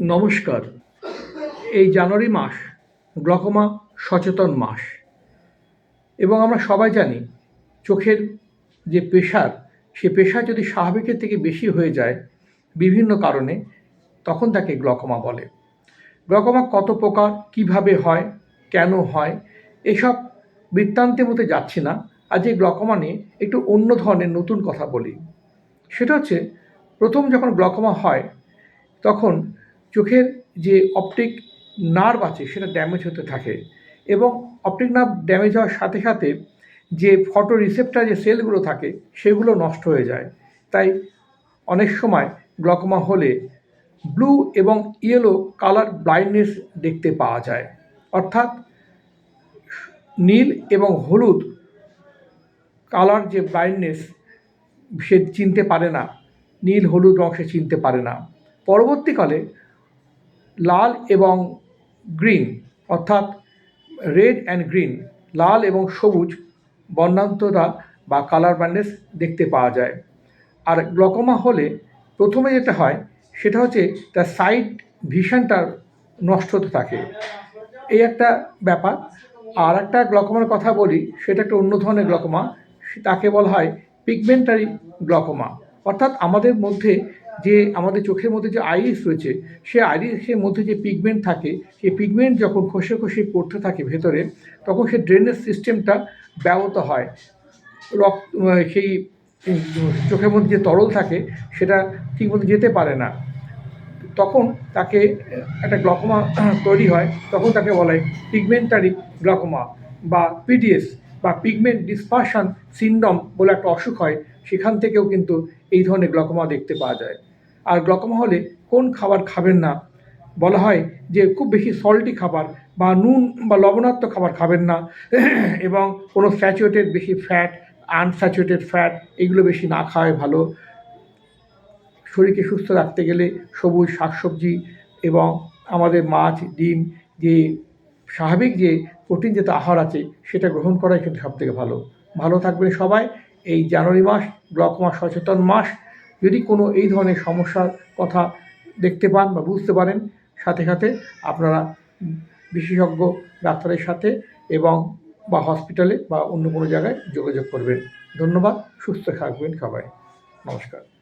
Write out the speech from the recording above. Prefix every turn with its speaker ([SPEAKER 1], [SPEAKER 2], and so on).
[SPEAKER 1] নমস্কার। এই জানুয়ারি মাস, গ্লকমা সচেতন মাস। এবং আমরা সবাই জানি, চোখের যে প্রেশার, সে প্রেশার যদি স্বাভাবিকের থেকে বেশি হয়ে যায় বিভিন্ন কারণে, তখন তাকে গ্লকমা বলে। গ্লকমা কত প্রকার, কীভাবে হয়, কেন হয়, এসব বৃত্তান্তের মধ্যে যাচ্ছি না। আজ এই গ্লকমা নিয়ে একটু অন্য ধরনের নতুন কথা বলি, সেটা হচ্ছে, প্রথম যখন গ্লকমা হয়, তখন চোখের যে অপটিক নার্ভ আছে সেটা ড্যামেজ হতে থাকে এবং অপটিক নার্ভ ড্যামেজ হওয়ার সাথে সাথে যে ফটো রিসেপ্টার যে সেলগুলো থাকে সেগুলো নষ্ট হয়ে যায়। তাই অনেক সময় গ্লকমা হলে ব্লু এবং ইয়েলো কালার ব্লাইন্ডনেস দেখতে পাওয়া যায়। অর্থাৎ নীল এবং হলুদ কালার যে ব্লাইন্ডনেস সে চিনতে পারে না, নীল হলুদ রং সে চিনতে পারে না। পরবর্তীকালে লাল এবং গ্রিন, অর্থাৎ রেড অ্যান্ড গ্রিন লাল এবং সবুজ বর্ণান্তরা বা কালার ব্লাইন্ডনেস দেখতে পাওয়া যায়। আর গ্লকোমা হলে প্রথমে যেটা হয়, সেটা হচ্ছে তার সাইড ভিশনটা নষ্ট হতে থাকে। এই একটা ব্যাপার। আর একটা গ্লকোমার কথা বলি, সেটা একটা অন্য ধরনের গ্লকোমা তাকে বলা হয় পিগমেন্টারি গ্লকোমা অর্থাৎ আমাদের মধ্যে যে আমাদের চোখের মধ্যে যে আইরিস রয়েছে সে আইরিসের মধ্যে যে পিগমেন্ট থাকে, সেই পিগমেন্ট যখন খসে খসে পড়তে থাকে ভেতরে, তখন সে ড্রেনেজ সিস্টেমটা ব্যাহত হয়। রক্ত, সেই চোখের মধ্যে যে তরল থাকে, সেটা ঠিকমতো যেতে পারে না। তখন তাকে একটা গ্লকোমা তৈরি হয়, তখন তাকে বলা হয় পিগমেন্টারি গ্লকোমা বা পিডিএস বা পিগমেন্ট ডিসপারশন সিন্ডম বলে একটা অসুখ হয়, সেখান থেকেও কিন্তু এই ধরনের গ্লকোমা দেখতে পাওয়া যায়। আর গ্লকোমা হলে কোন খাবার খাবেন না? বলা হয় যে খুব বেশি সল্টি খাবার বা নুন বা লবণাক্ত খাবার খাবেন না। এবং কোনো স্যাচুরেটেড বেশি ফ্যাট আনস্যাচুরেটেড ফ্যাট এগুলো বেশি না খাওয়াই ভালো। শরীরকে সুস্থ রাখতে গেলে সবুজ শাকসবজি এবং আমাদের মাছ, ডিম যে স্বাভাবিক যে প্রোটিন যেটা আহার আছে, সেটা গ্রহণ করাই কিন্তু সবথেকে ভালো। ভালো থাকবেন সবাই। এই জানুয়ারি মাস ব্লক মাস সচেতন মাস। যদি কোনো এই ধরনের সমস্যার কথা দেখতে পান বা বুঝতে পারেন, সাথে সাথে আপনারা বিশেষজ্ঞ ডাক্তারের সাথে এবং বা হসপিটালে বা অন্য কোনো জায়গায় যোগাযোগ করবেন। ধন্যবাদ, সুস্থ থাকবেন সবাই। নমস্কার।